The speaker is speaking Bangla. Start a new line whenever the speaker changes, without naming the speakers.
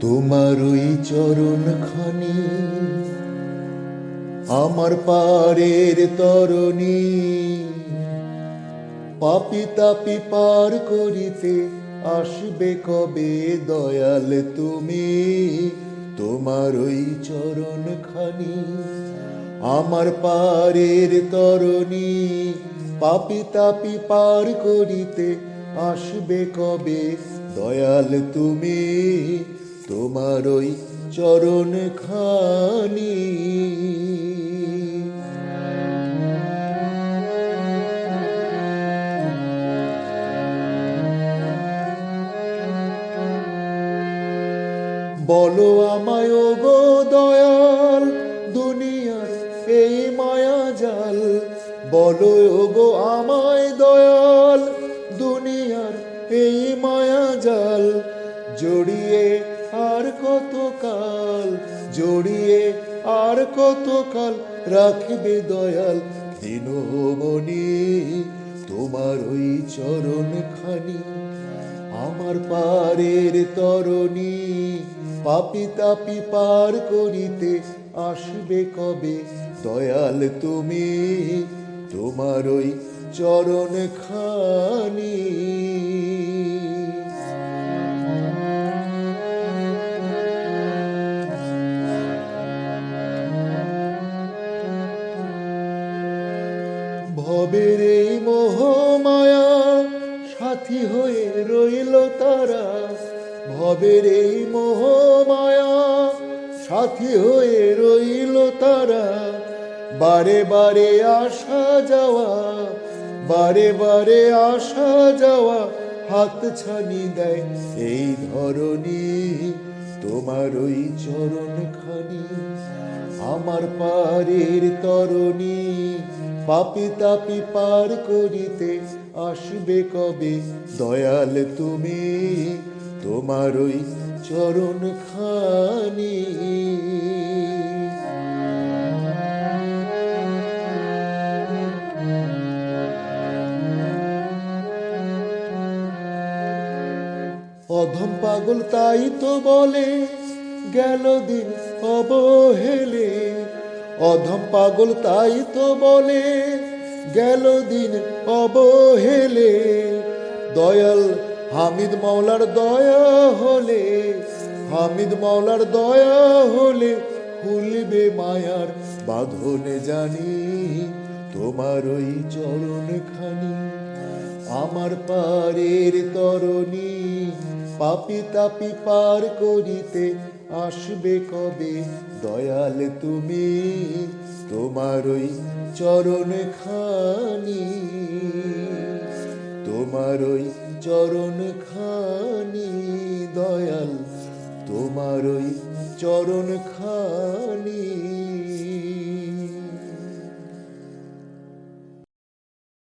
তোমার ওই চরণ খানি আমার পারের তরণী। পাপি তাপি পার করিতে আসবে কবে দয়াল তুমি? তোমার ওই চরণ খানি আমার পারের তরণী। পাপি তাপি পার করিতে আসবে কবে দয়াল তুমি? তোমার ওই চরণ খানি। বলো আমায় ও গো দয়াল, দুনিয়ার এই মায়া জাল বলো গো আমায় দয়াল আর কত কাল জড়িয়ে আর কতকাল রাখবে দয়াল? দিনমণি তোমার ওই চরণ খানি, আমার পারের তরণী। পাপি তাপি পার করিতে আসবে কবে? দয়াল তুমি, তোমার ওই চরণ খানি। ভবের এই মোহমায়া সাথী হয়ে রইল তারা। ভবের এই মোহমায়া সাথী হয়ে রইল তারা। বারে বারে আসা যাওয়া, বারে বারে আসা যাওয়া হাত ছানি দেয় এই ধরনী তোমার ওই চরণ খানি, আমার পারের তরণী। পাপি তাপি পার করিতে আসবে কবে? দয়াল তুমি, তোমার ওই চরণ খানি। অধম পাগল তাই তো বলে, গেল দিন অবহেলে। অধম পাগল তাই তো বলে, গেল দিন অবহেলে। দয়াল হামিদ মাওলার দয়া হলে, হামিদ মাওলার দয়া হলে খুলবে মায়ার বাঁধনে জানি, তোমার ওই চরণ খানি আমার পারের তরণী। পাপি তাপি পার করিতে আসবে কবে? দয়াল তুমি, তোমার ওই চরণ খানি, তোমার ওই চরণ খানি, দয়াল তোমার ওই চরণ খানি।